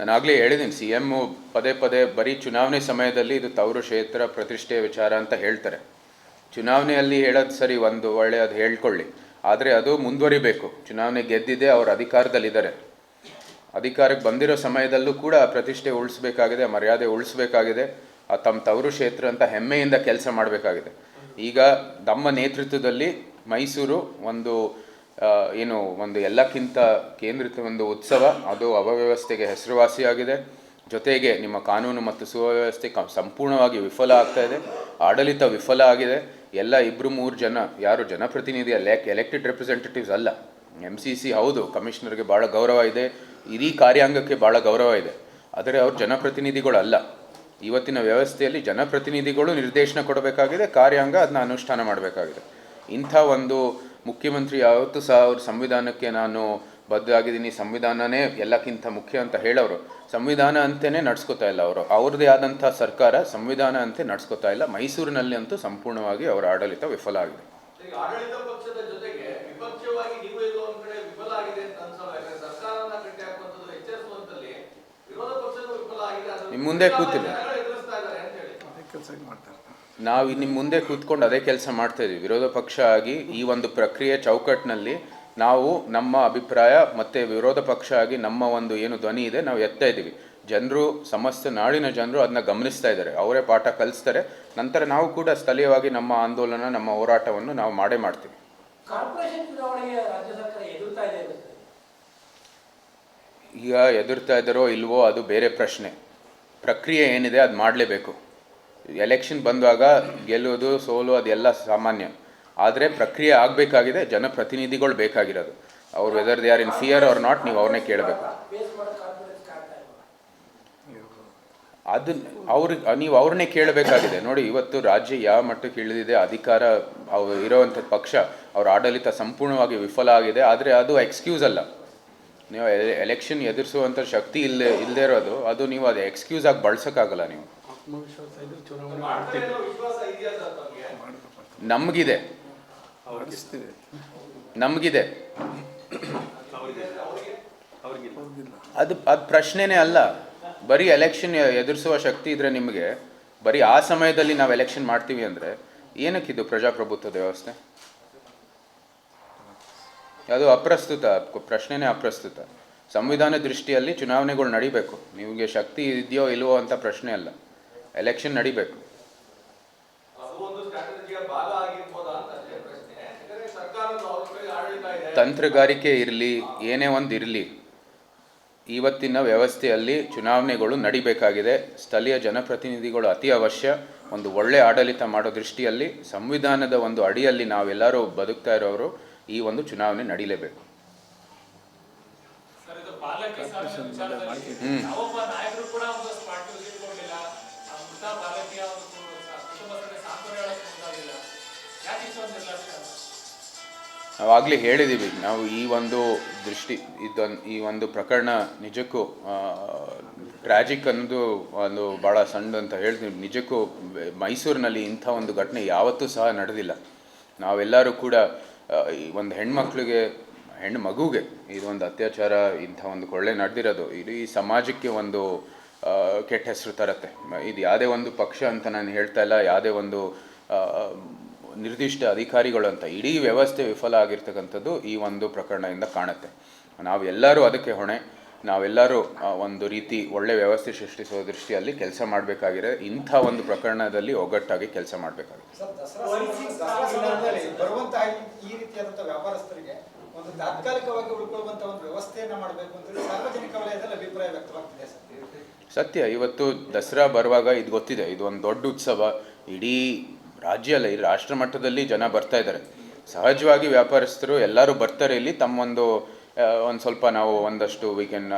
ನಾನು ಆಗಲೇ ಹೇಳಿದ್ದೀನಿ ಸಿ ಎಮ್ಮು ಪದೇ ಪದೇ ಬರೀ ಚುನಾವಣೆ ಸಮಯದಲ್ಲಿ ಇದು ತವರು ಕ್ಷೇತ್ರ ಪ್ರತಿಷ್ಠೆ ವಿಚಾರ ಅಂತ ಹೇಳ್ತಾರೆ. ಚುನಾವಣೆಯಲ್ಲಿ ಹೇಳೋದು ಸರಿ, ಒಂದು ಒಳ್ಳೆಯದು ಹೇಳ್ಕೊಳ್ಳಿ. ಆದರೆ ಅದು ಮುಂದುವರಿಬೇಕು. ಚುನಾವಣೆ ಗೆದ್ದಿದೆ ಅವರು ಅಧಿಕಾರದಲ್ಲಿದ್ದಾರೆ. ಅಧಿಕಾರಕ್ಕೆ ಬಂದಿರೋ ಸಮಯದಲ್ಲೂ ಕೂಡ ಪ್ರತಿಷ್ಠೆ ಉಳಿಸ್ಬೇಕಾಗಿದೆ ಮರ್ಯಾದೆ ಉಳಿಸ್ಬೇಕಾಗಿದೆ, ಆ ತಮ್ಮ ತವರು ಕ್ಷೇತ್ರ ಅಂತ ಹೆಮ್ಮೆಯಿಂದ ಕೆಲಸ ಮಾಡಬೇಕಾಗಿದೆ. ಈಗ ನಮ್ಮ ನೇತೃತ್ವದಲ್ಲಿ ಮೈಸೂರು ಒಂದು ಏನು ಒಂದು ಎಲ್ಲಕ್ಕಿಂತ ಕೇಂದ್ರಿತ ಒಂದು ಉತ್ಸವ, ಅದು ಅವ್ಯವಸ್ಥೆಗೆ ಹೆಸರುವಾಸಿಯಾಗಿದೆ. ಜೊತೆಗೆ ನಿಮ್ಮ ಕಾನೂನು ಮತ್ತು ಸುವ್ಯವಸ್ಥೆ ಸಂಪೂರ್ಣವಾಗಿ ವಿಫಲ ಆಗ್ತಾ ಇದೆ, ಆಡಳಿತ ವಿಫಲ ಆಗಿದೆ. ಎಲ್ಲ ಇಬ್ಬರು ಮೂರು ಜನ, ಯಾರು ಜನಪ್ರತಿನಿಧಿ ಅಲ್ಲ ಎಲೆಕ್ಟೆಡ್ ರೆಪ್ರೆಸೆಂಟೇಟಿವ್ಸ್ ಅಲ್ಲ ಎಂ ಸಿ ಸಿ ಹೌದು, ಕಮಿಷನರ್ಗೆ ಭಾಳ ಗೌರವ ಇದೆ, ಇಡೀ ಕಾರ್ಯಾಂಗಕ್ಕೆ ಭಾಳ ಗೌರವ ಇದೆ. ಆದರೆ ಅವರು ಜನಪ್ರತಿನಿಧಿಗಳು ಅಲ್ಲ ಇವತ್ತಿನ ವ್ಯವಸ್ಥೆಯಲ್ಲಿ ಜನಪ್ರತಿನಿಧಿಗಳು ನಿರ್ದೇಶನ ಕೊಡಬೇಕಾಗಿದೆ, ಕಾರ್ಯಾಂಗ ಅದನ್ನ ಅನುಷ್ಠಾನ ಮಾಡಬೇಕಾಗಿದೆ. ಇಂಥ ಒಂದು ಮುಖ್ಯಮಂತ್ರಿ ಯಾವತ್ತೂ ಸಹ ಅವರು ಸಂವಿಧಾನಕ್ಕೆ ನಾನು ಬದ್ಧ ಆಗಿದ್ದೀನಿ ಸಂವಿಧಾನನೇ ಎಲ್ಲಕ್ಕಿಂತ ಮುಖ್ಯ ಅಂತ ಹೇಳೋರು. ಸಂವಿಧಾನ ಅಂತಲೇ ನಡ್ಸ್ಕೊತಾ ಇಲ್ಲ ಅವರು. ಅವ್ರದ್ದೇ ಆದಂಥ ಸರ್ಕಾರ ಸಂವಿಧಾನ ಅಂತೆ ನಡ್ಸ್ಕೊತಾ ಇಲ್ಲ. ಮೈಸೂರಿನಲ್ಲಿ ಅಂತೂ ಸಂಪೂರ್ಣವಾಗಿ ಅವರ ಆಡಳಿತ ವಿಫಲ ಆಗಿದೆ. ನಿಮ್ಮ ಮುಂದೆ ಕೂತಿಲ್ಲ. ಜನಗಳು ಎದುರಿಸ್ತಾ ಇದ್ದಾರೆ ಅಂತ ಹೇಳಿ ಅದೇ ಕೆಲಸ ಮಾಡ್ತಾರೆ ನಾವು ನಿಮ್ಮ ಮುಂದೆ ಕೂತ್ಕೊಂಡು ಅದೇ ಕೆಲಸ ಮಾಡ್ತಾ ಇದೀವಿ ವಿರೋಧ ಪಕ್ಷ ಆಗಿ ಈ ಒಂದು ಪ್ರಕ್ರಿಯೆ ಚೌಕಟ್ಟಿನಲ್ಲಿ ನಾವು ನಮ್ಮ ಅಭಿಪ್ರಾಯ ಮತ್ತು ವಿರೋಧ ಪಕ್ಷ ಆಗಿ ನಮ್ಮ ಒಂದು ಏನು ಧ್ವನಿ ಇದೆ ನಾವು ಎತ್ತಾ ಇದ್ದೀವಿ. ಜನರು ಸಮಸ್ತ ನಾಡಿನ ಜನರು ಅದನ್ನ ಗಮನಿಸ್ತಾ ಇದ್ದಾರೆ. ಅವರೇ ಪಾಠ ಕಲಿಸ್ತಾರೆ. ನಂತರ ನಾವು ಕೂಡ ಸ್ಥಳೀಯವಾಗಿ ನಮ್ಮ ಆಂದೋಲನ ನಮ್ಮ ಹೋರಾಟವನ್ನು ನಾವು ಮಾಡೇ ಮಾಡ್ತೀವಿ. ಈಗ ಎದುರ್ತಾ ಇದ್ದಾರೋ ಇಲ್ವೋ ಅದು ಬೇರೆ ಪ್ರಶ್ನೆ. ಪ್ರಕ್ರಿಯೆ ಏನಿದೆ ಅದು ಮಾಡಲೇಬೇಕು. ಎಲೆಕ್ಷನ್ ಬಂದಾಗ ಗೆಲ್ಲೋದು ಸೋಲು ಅದೆಲ್ಲ ಸಾಮಾನ್ಯ. ಆದರೆ ಪ್ರಕ್ರಿಯೆ ಆಗಬೇಕಾಗಿದೆ, ಜನಪ್ರತಿನಿಧಿಗಳು ಬೇಕಾಗಿರೋದು. ಅವ್ರು whether they are in fear are not ನೀವು ಅವ್ರನ್ನೇ ಕೇಳಬೇಕು. ಇಲ್ಲ ಅದು ಅವ್ರಿಗೆ ನೀವು ಅವ್ರನ್ನೇ ಕೇಳಬೇಕಾಗಿದೆ. ನೋಡಿ, ಇವತ್ತು ರಾಜ್ಯ ಯಾವ ಮಟ್ಟಕ್ಕೆ ಇಳಿದಿದೆ, ಅಧಿಕಾರ ಅವ್ರು ಇರೋವಂಥ ಪಕ್ಷ, ಅವ್ರ ಆಡಳಿತ ಸಂಪೂರ್ಣವಾಗಿ ವಿಫಲ ಆಗಿದೆ. ಆದರೆ ಅದು ಎಕ್ಸ್ಕ್ಯೂಸ್ ಅಲ್ಲ. ನೀವು ಎಲೆಕ್ಷನ್ ಎದುರಿಸುವಂಥ ಶಕ್ತಿ ಇಲ್ಲದೆ ಇಲ್ಲದೆ ಇರೋದು, ಅದು ನೀವು ಅದು ಎಕ್ಸ್ಕ್ಯೂಸ್ ಆಗಿ ಬಳಸೋಕ್ಕಾಗಲ್ಲ ನೀವು. ನಮಗಿದೆ. ನಮಗಿದೆ. ಅದು ಅದು ಪ್ರಶ್ನೆನೇ ಅಲ್ಲ. ಬರೀ ಎಲೆಕ್ಷನ್ ಎದುರಿಸುವ ಶಕ್ತಿ ಇದ್ರೆ ನಿಮಗೆ. ಬರೀ ಆ ಸಮಯದಲ್ಲಿ ನಾವು ಎಲೆಕ್ಷನ್ ಮಾಡ್ತೀವಿ ಅಂದರೆ ಏನಕ್ಕಿದು ಪ್ರಜಾಪ್ರಭುತ್ವದ ವ್ಯವಸ್ಥೆ? ಅದು ಅಪ್ರಸ್ತುತ, ಪ್ರಶ್ನೆನೇ ಅಪ್ರಸ್ತುತ. ಸಂವಿಧಾನ ದೃಷ್ಟಿಯಲ್ಲಿ ಚುನಾವಣೆಗಳು ನಡಿಬೇಕು. ನಿಮಗೆ ಶಕ್ತಿ ಇದೆಯೋ ಇಲ್ವೋ ಅಂತ ಪ್ರಶ್ನೆ ಅಲ್ಲ. ಎಲೆಕ್ಷನ್ ನಡಿಬೇಕು. ತಂತ್ರಗಾರಿಕೆ ಇರಲಿ ಏನೇ ಒಂದು ಇರಲಿ ಇವತ್ತಿನ ವ್ಯವಸ್ಥೆಯಲ್ಲಿ ಚುನಾವಣೆಗಳು ನಡಿಬೇಕಾಗಿದೆ. ಸ್ಥಳೀಯ ಜನಪ್ರತಿನಿಧಿಗಳು ಅತಿ ಅವಶ್ಯ. ಒಂದು ಒಳ್ಳೆ ಆಡಳಿತ ಮಾಡೋ ದೃಷ್ಟಿಯಲ್ಲಿ ಸಂವಿಧಾನದ ಒಂದು ಅಡಿಯಲ್ಲಿ ನಾವೆಲ್ಲರೂ ಬದುಕ್ತಾ ಇರೋರು ಈ ಒಂದು ಚುನಾವಣೆ ನಡೀಲೇಬೇಕು. ಸರ್ ಆ ಭಾರತೀಯ ಅಂತ? ನಾವು ಆಗಲೇ ಹೇಳಿದ್ದೀವಿ ನಾವು ಈ ಒಂದು ದೃಷ್ಟಿ, ಇದೊಂದು, ಈ ಒಂದು ಪ್ರಕರಣ ನಿಜಕ್ಕೂ ಟ್ರಾಜಿಕ್ ಅನ್ನೋದು ಒಂದು ಭಾಳ ಸಣ್ಣ ಅಂತ ಹೇಳ್ತೀವಿ. ನಿಜಕ್ಕೂ ಮೈಸೂರಿನಲ್ಲಿ ಇಂಥ ಒಂದು ಘಟನೆ ಯಾವತ್ತೂ ಸಹ ನಡೆದಿಲ್ಲ. ನಾವೆಲ್ಲರೂ ಕೂಡ ಈ ಒಂದು ಹೆಣ್ಮಕ್ಳಿಗೆ, ಹೆಣ್ಣು ಮಗುಗೆ ಇದೊಂದು ಅತ್ಯಾಚಾರ, ಇಂಥ ಒಂದು ಕೊಳ್ಳೆ ನಡೆದಿರೋದು. ಇಡೀ ಸಮಾಜಕ್ಕೆ ಒಂದು ಕೆಟ್ಟ ಹೆಸರು ತರುತ್ತೆ. ಇದು ಯಾವುದೇ ಒಂದು ಪಕ್ಷ ಅಂತ ನಾನು ಹೇಳ್ತಾ ಇಲ್ಲ. ಯಾವುದೇ ಒಂದು ನಿರ್ದಿಷ್ಟ ಅಧಿಕಾರಿಗಳು ಅಂತ ಇಡೀ ವ್ಯವಸ್ಥೆ ವಿಫಲ ಆಗಿರ್ತಕ್ಕಂಥದ್ದು ಈ ಒಂದು ಪ್ರಕರಣದಿಂದ ಕಾಣುತ್ತೆ. ನಾವೆಲ್ಲರೂ ಅದಕ್ಕೆ ಹೊಣೆ. ನಾವೆಲ್ಲರೂ ಒಂದು ರೀತಿ ಒಳ್ಳೆ ವ್ಯವಸ್ಥೆ ಸೃಷ್ಟಿಸುವ ದೃಷ್ಟಿಯಲ್ಲಿ ಕೆಲಸ ಮಾಡಬೇಕಾಗಿದೆ. ಇಂಥ ಒಂದು ಪ್ರಕರಣದಲ್ಲಿ ಒಗ್ಗಟ್ಟಾಗಿ ಕೆಲಸ ಮಾಡಬೇಕಾಗಿದೆ. ಒಂದು ತಾತ್ಕಾಲಿಕವಾಗಿ ಉಳ್ಕೊಳ್ಳುವಂತ ಒಂದು ವ್ಯವಸ್ಥೆಯನ್ನ ಮಾಡಬೇಕು ಅಂತ ಸಾರ್ವಜನಿಕ ವಲಯದಲ್ಲಿ ಅಭಿಪ್ರಾಯ ವ್ಯಕ್ತವಾಗ್ತಿದೆ ಸತ್ಯ, ಇವತ್ತು ದಸರಾ ಬರುವಾಗ ಇದು ಗೊತ್ತಿದೆ, ಇದು ಒಂದು ದೊಡ್ಡ ಉತ್ಸವ. ಇಡೀ ರಾಜ್ಯ ಅಲ್ಲ ರಾಷ್ಟ್ರ ಮಟ್ಟದಲ್ಲಿ ಜನ ಬರ್ತಾ ಇದ್ದಾರೆ. ಸಹಜವಾಗಿ ವ್ಯಾಪಾರಸ್ಥರು ಎಲ್ಲರೂ ಬರ್ತಾರೆ, ಇಲ್ಲಿ ತಮ್ಮೊಂದು ಒಂದು ಸ್ವಲ್ಪ ನಾವು ಒಂದಷ್ಟು ವೀಕೆನ್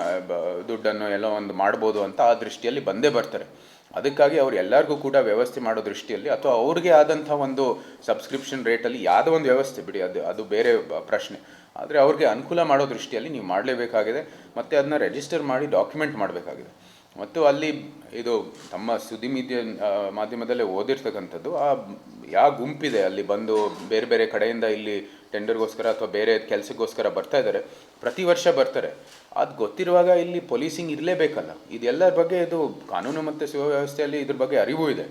ದುಡ್ಡನ್ನು ಎಲ್ಲ ಒಂದು ಮಾಡ್ಬೋದು ಅಂತ ಆ ದೃಷ್ಟಿಯಲ್ಲಿ ಬಂದೇ ಬರ್ತಾರೆ. ಅದಕ್ಕಾಗಿ ಅವ್ರು ಎಲ್ಲರಿಗೂ ಕೂಡ ವ್ಯವಸ್ಥೆ ಮಾಡೋ ದೃಷ್ಟಿಯಲ್ಲಿ ಅಥವಾ ಅವ್ರಿಗೆ ಆದಂಥ ಒಂದು ಸಬ್ಸ್ಕ್ರಿಪ್ಷನ್ ರೇಟಲ್ಲಿ ಯಾವುದೋ ಒಂದು ವ್ಯವಸ್ಥೆ ಬಿಡಿ, ಅದು ಅದು ಬೇರೆ ಪ್ರಶ್ನೆ. ಆದರೆ ಅವ್ರಿಗೆ ಅನುಕೂಲ ಮಾಡೋ ದೃಷ್ಟಿಯಲ್ಲಿ ನೀವು ಮಾಡಲೇಬೇಕಾಗಿದೆ ಮತ್ತು ಅದನ್ನ ರಿಜಿಸ್ಟರ್ ಮಾಡಿ ಡಾಕ್ಯುಮೆಂಟ್ ಮಾಡಬೇಕಾಗಿದೆ. ಮತ್ತು ಅಲ್ಲಿ ಇದು ತಮ್ಮ ಸುದ್ದಿ ಮೀಡಿಯ ಮಾಧ್ಯಮದಲ್ಲೇ ಓದಿರ್ತಕ್ಕಂಥದ್ದು, ಆ ಯಾವ ಗುಂಪಿದೆ? ಅಲ್ಲಿ ಬಂದು ಬೇರೆ ಬೇರೆ ಕಡೆಯಿಂದ ಇಲ್ಲಿ ಟೆಂಡರ್ಗೋಸ್ಕರ ಅಥವಾ ಬೇರೆ ಕೆಲಸಕ್ಕೋಸ್ಕರ ಬರ್ತಾ ಇದ್ದಾರೆ. ಪ್ರತಿ ವರ್ಷ ಬರ್ತಾರೆ. ಅದು ಗೊತ್ತಿರುವಾಗ ಇಲ್ಲಿ ಪೊಲೀಸಿಂಗ್ ಇರಲೇಬೇಕಲ್ಲ. ಇದೆಲ್ಲರ ಬಗ್ಗೆ ಇದು ಕಾನೂನು ಮತ್ತು ಸುವ್ಯವಸ್ಥೆಯಲ್ಲಿ ಇದ್ರ ಬಗ್ಗೆ ಅರಿವು ಇದೆ.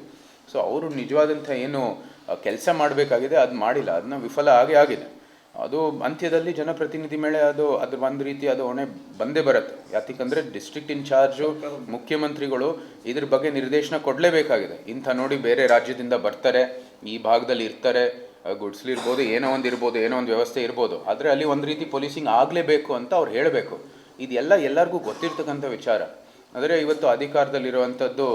ಸೊ ಅವರು ನಿಜವಾದಂಥ ಏನು ಕೆಲಸ ಮಾಡಬೇಕಾಗಿದೆ, ಅದು ಮಾಡಿಲ್ಲ. ಅದನ್ನ ವಿಫಲ ಆಗೇ ಆಗಿದೆ. ಅದು ಅಂತ್ಯದಲ್ಲಿ ಜನಪ್ರತಿನಿಧಿ ಮೇಲೆ ಅದು, ಅದ್ರ ಒಂದು ರೀತಿ ಅದು ಹೊಣೆ ಬಂದೇ ಬರುತ್ತೆ. ಯಾಕಂದರೆ ಡಿಸ್ಟ್ರಿಕ್ಟ್ ಇನ್ಚಾರ್ಜು ಮುಖ್ಯಮಂತ್ರಿಗಳು ಇದ್ರ ಬಗ್ಗೆ ನಿರ್ದೇಶನ ಕೊಡಲೇಬೇಕಾಗಿದೆ. ಇಂಥ ನೋಡಿ ಬೇರೆ ರಾಜ್ಯದಿಂದ ಬರ್ತಾರೆ. ಈ ಭಾಗದಲ್ಲಿ ಇರ್ತಾರೆ ಗುಡ್ಸ್ಲಿರ್ಬೋದು ಏನೋ ಒಂದು ಇರ್ಬೋದು ಏನೋ ಒಂದು ವ್ಯವಸ್ಥೆ ಇರ್ಬೋದು. ಆದರೆ ಅಲ್ಲಿ ಒಂದು ರೀತಿ ಪೊಲೀಸಿಂಗ್ ಆಗಲೇಬೇಕು ಅಂತ ಅವ್ರು ಹೇಳಬೇಕು. ಇದೆಲ್ಲ ಎಲ್ಲರಿಗೂ ಗೊತ್ತಿರ್ತಕ್ಕಂಥ ವಿಚಾರ. ಆದರೆ ಇವತ್ತು ಅಧಿಕಾರದಲ್ಲಿರುವಂಥದ್ದು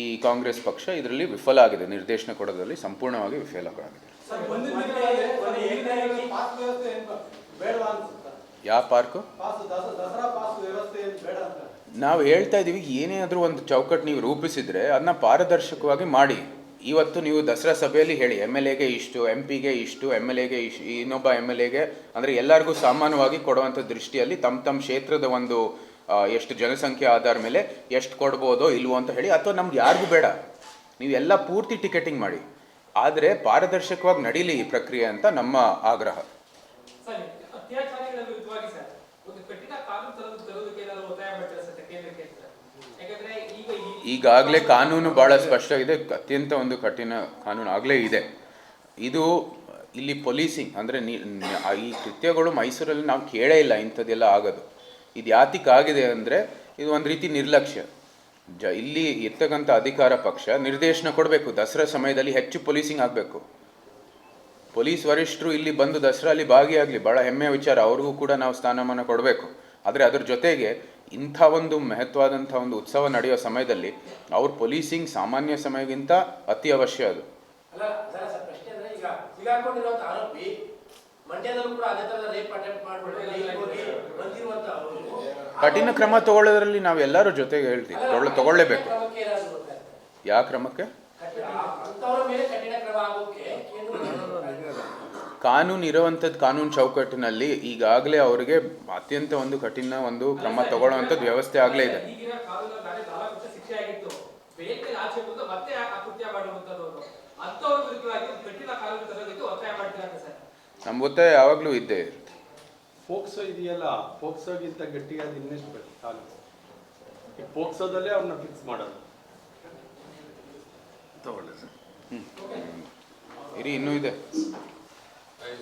ಈ ಕಾಂಗ್ರೆಸ್ ಪಕ್ಷ ಇದರಲ್ಲಿ ವಿಫಲ ಆಗಿದೆ. ನಿರ್ದೇಶನ ಕೊಡೋದ್ರಲ್ಲಿ ಸಂಪೂರ್ಣವಾಗಿ ವಿಫಲ ಆಗಿದೆ. ಯಾವ ಪಾರ್ಕು? ನಾವು ಹೇಳ್ತಾ ಇದ್ದೀವಿ ಏನೇ ಆದರೂ ಒಂದು ಚೌಕಟ್ಟು ನೀವು ರೂಪಿಸಿದ್ರೆ ಅದನ್ನ ಪಾರದರ್ಶಕವಾಗಿ ಮಾಡಿ. ಇವತ್ತು ನೀವು ದಸರಾ ಸಭೆಯಲ್ಲಿ ಹೇಳಿ ಎಂ ಎಲ್ ಎಗೆ ಇಷ್ಟು ಎಂ ಪಿಗೆ ಇಷ್ಟು ಎಂ ಎಲ್ ಎಗೆ ಇಷ್ಟು ಇನ್ನೊಬ್ಬ ಎಂ ಎಲ್ ಎಗೆ ಅಂದರೆ ಎಲ್ಲರಿಗೂ ಸಾಮಾನ್ಯವಾಗಿ ಕೊಡುವಂಥ ದೃಷ್ಟಿಯಲ್ಲಿ ತಮ್ಮ ತಮ್ಮ ಕ್ಷೇತ್ರದ ಒಂದು ಎಷ್ಟು ಜನಸಂಖ್ಯೆ ಆಧಾರ ಮೇಲೆ ಎಷ್ಟು ಕೊಡ್ಬೋದೋ ಇಲ್ವೋ ಅಂತ ಹೇಳಿ, ಅಥವಾ ನಮ್ಗೆ ಯಾರಿಗೂ ಬೇಡ ನೀವೆಲ್ಲ ಪೂರ್ತಿ ಟಿಕೆಟಿಂಗ್ ಮಾಡಿ. ಆದರೆ ಪಾರದರ್ಶಕವಾಗಿ ನಡೀಲಿ ಈ ಪ್ರಕ್ರಿಯೆ ಅಂತ ನಮ್ಮ ಆಗ್ರಹ ಸರ್ ಅತ್ಯಾಚಾರಿಗಳ ವಿರುದ್ಧವಾಗಿ ಸರ್ ಒಂದು ಕಠಿಣ ಕಾನೂನು ತರೋದು ತರೋದಕ್ಕೆ ಏನಾದ್ರು ಒತ್ತಾಯ ಮಾಡ್ತಾರೆ ಸರ್ ಕೇಂದ್ರಕ್ಕೆ ಸರ್ ಯಾಕಂದ್ರೆ ಈಗ ಈ ಈಗಾಗಲೇ ಕಾನೂನು ಭಾಳ ಸ್ಪಷ್ಟವಾಗಿದೆ. ಅತ್ಯಂತ ಒಂದು ಕಠಿಣ ಕಾನೂನು ಆಗಲೇ ಇದೆ. ಇದು ಇಲ್ಲಿ ಪೊಲೀಸಿಂಗ್ ಅಂದರೆ ಈ ಕೃತ್ಯಗಳು ಮೈಸೂರಲ್ಲಿ ನಾವು ಕೇಳೇ ಇಲ್ಲ, ಇಂಥದ್ದೆಲ್ಲ ಆಗೋದು. ಇದು ಯಾತಿಗಾಗಿದೆ ಅಂದರೆ ಇದು ಒಂದು ರೀತಿ ನಿರ್ಲಕ್ಷ್ಯ. ಜ, ಇಲ್ಲಿ ಇರ್ತಕ್ಕಂಥ ಅಧಿಕಾರ ಪಕ್ಷ ನಿರ್ದೇಶನ ಕೊಡಬೇಕು. ದಸರಾ ಸಮಯದಲ್ಲಿ ಹೆಚ್ಚು ಪೊಲೀಸಿಂಗ್ ಆಗಬೇಕು. ಪೊಲೀಸ್ ವರಿಷ್ಠರು ಇಲ್ಲಿ ಬಂದು ದಸರಾಲಿ ಭಾಗಿಯಾಗಲಿ ಭಾಳ ಹೆಮ್ಮೆಯ ವಿಚಾರ. ಅವ್ರಿಗೂ ಕೂಡ ನಾವು ಸ್ಥಾನಮಾನ ಕೊಡಬೇಕು. ಆದರೆ ಅದ್ರ ಜೊತೆಗೆ ಇಂಥ ಒಂದು ಮಹತ್ವಾದಂಥ ಒಂದು ಉತ್ಸವ ನಡೆಯೋ ಸಮಯದಲ್ಲಿ ಅವ್ರ ಪೊಲೀಸಿಂಗ್ ಸಾಮಾನ್ಯ ಸಮಯಕ್ಕಿಂತ ಅತಿ ಅವಶ್ಯ ಅದು. ಅಲ್ಲ ಸರ್ ಪ್ರಶ್ನೆ ಅಂದ್ರೆ ಈಗ ಸಿಗಾಕೊಂಡಿರುವಂತ ಆರೋಪಿ ಮಂಡ್ಯದಲ್ಲೂ ಕೂಡ ಅದೇ ರೇಪ್ ಅಟೆಂಪ್ಟ್ ಮಾಡ್ಬಿಟ್ಟು ಜೈಲಿಗೆ ಹೋಗಿ ಬಂದಿರುವಂತ ಅವರು. ಕಠಿಣ ಕ್ರಮ ತಗೊಳ್ಳೋದ್ರಲ್ಲಿ ನಾವೆಲ್ಲರೂ ಜೊತೆಗೆ ಹೇಳ್ತೀವಿ. ತಗೊಳ್ಳ ತಗೊಳ್ಳೇಬೇಕು? ಯಾವ ಕ್ರಮಕ್ಕೆ ಕಾನೂನು ಇರುವಂಥದ್ದು ಕಾನೂನು ಚೌಕಟ್ಟಿನಲ್ಲಿ ಈಗಾಗಲೇ ಅವರಿಗೆ ಅತ್ಯಂತ ಒಂದು ಕಠಿಣ ಒಂದು ಕ್ರಮ ತಗೊಳ್ಳುವಂಥದ್ದು ವ್ಯವಸ್ಥೆ ಆಗಲೇ ಇದೆ. ನಮ್ಮ ಗೊತ್ತೆ ಯಾವಾಗಲೂ ಇದ್ದೆ ಇರುತ್ತೆ. ಫೋಕ್ಸೋ ಇದೆಯಲ್ಲ ಫೋಕ್ಸೋಗಿಂತ ಗಟ್ಟಿಯಾದ ಇನ್ನೆಷ್ಟು ಬೇಕು ಕಾನೂನು ಈ ಫೋಕ್ಸೋದಲ್ಲೇ ಅವ್ರನ್ನ ಫಿಕ್ಸ್ ಮಾಡೋದು. ತಗೊಳ್ಳಿ ಸರ್. ಇರಿ ಇನ್ನೂ ಇದೆ.